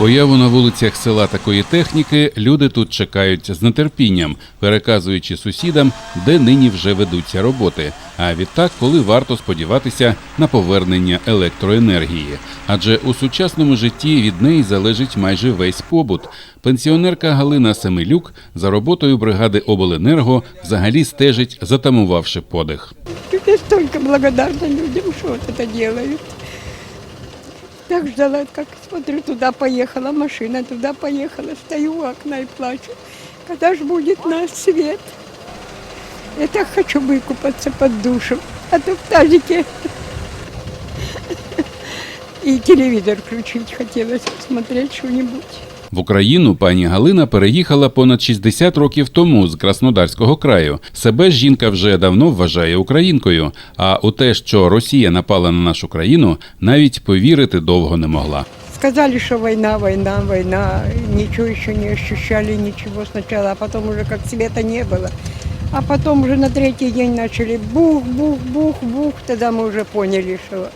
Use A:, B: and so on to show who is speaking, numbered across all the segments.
A: Появу на вулицях села такої техніки люди тут чекають з нетерпінням, переказуючи сусідам, де нині вже ведуться роботи. А відтак, коли варто сподіватися на повернення електроенергії. Адже у сучасному житті від неї залежить майже весь побут. Пенсіонерка Галина Семилюк за роботою бригади Обленерго взагалі стежить, затамувавши подих.
B: Я столько благодарна людям, вот это делают. Так ждала, как смотрю, туда поехала машина, туда поехала, стою у окна и плачу. Когда же будет наш свет? Я так хочу выкупаться под душем, а то в тазике. И телевизор включить хотелось, посмотреть что-нибудь.
A: В Україну пані Галина переїхала понад 60 років тому з Краснодарського краю. Себе ж жінка вже давно вважає українкою. А у те, що Росія напала на нашу країну, навіть повірити довго не могла.
B: Сказали, что война, война, война. Ничего еще не ощущали, ничего сначала, а потом уже как света не было. А потом уже на третий день начали бух, бух, бух, бух. Тогда мы уже поняли, что,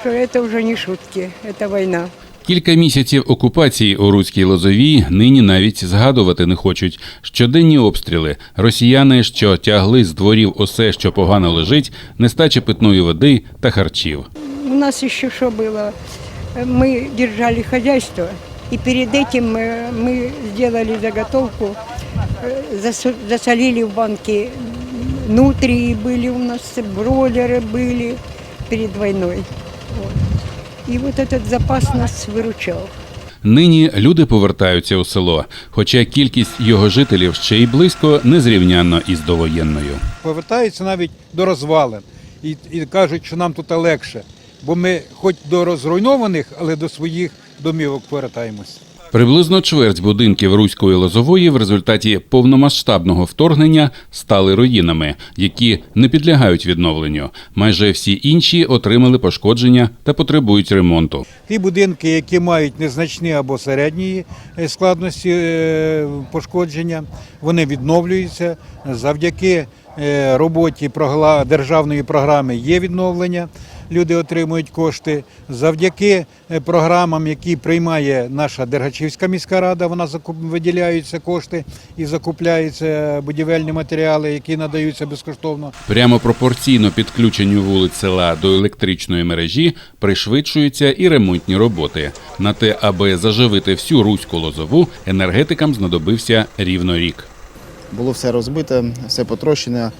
B: что это уже не шутки, это война.
A: Кілька місяців окупації у руській лозовій нині навіть згадувати не хочуть. Щоденні обстріли, росіяни, що тягли з дворів усе, що погано лежить, нестача питної води та харчів.
B: У нас еще что было? Мы держали хозяйство, и перед этим э, мы сделали заготовку, э, засо- засолили в банке нутрии были у нас, бройлеры были перед войной. Вот. от вот этот запас нас виручав.
A: Нині люди повертаються у село, хоча кількість його жителів ще й близько незрівнянно із довоєнною.
C: повертаються навіть до розвалин і, і кажуть, що нам тут легше, бо ми хоч до розруйнованих, але до своїх домівок повертаємось.
A: Приблизно чверть будинків руської лозової в результаті повномасштабного вторгнення стали руїнами, які не підлягають відновленню. Майже всі інші отримали пошкодження та потребують ремонту.
C: Ті будинки, які мають незначні або середні е, складності е, пошкодження, вони відновлюються завдяки е, роботі державної програми є відновлення. Люди отримують кошти завдяки е, програмам, які приймає наша Дергачівська міська рада. Вона виділяються кошти і закупляються будівельні матеріали, які надаються безкоштовно.
A: Прямо пропорційно підключенню вулиць села до електричної мережі пришвидшуються і ремонтні роботи. На те, аби заживити всю руську лозову, енергетикам знадобився рівно рік.
D: Було все розбите, все потрощене,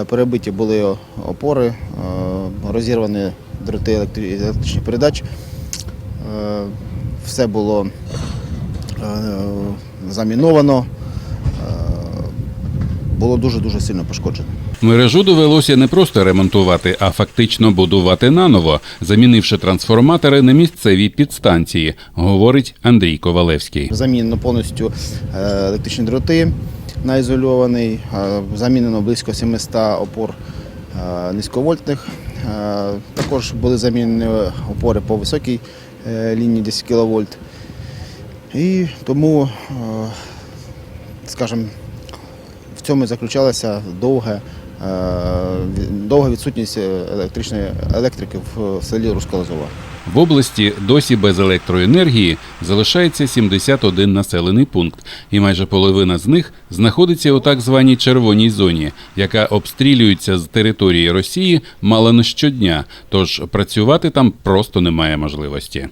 D: е, перебиті були опори, е, розірвані дроти електри- електричних передач. Е, Все було заміновано, було дуже-дуже сильно пошкоджено.
A: Мережу довелося не просто ремонтувати, а фактично будувати наново, замінивши трансформатори на місцевій підстанції, говорить Андрій Ковалевський.
D: Замінено повністю е, електричні дроти на ізольований, е, замінено близько 700 опор е, низьковольтних. Також були замінені опори по високій лінії 10 кВт. І тому, скажімо, цьому заключалася довга, е, довга відсутність електричної електрики в селі Русколозова.
A: В області досі без електроенергії залишається 71 населений пункт, і майже половина з них знаходиться у так званій червоній зоні, яка обстрілюється з території Росії мало не щодня, тож працювати там просто немає можливості.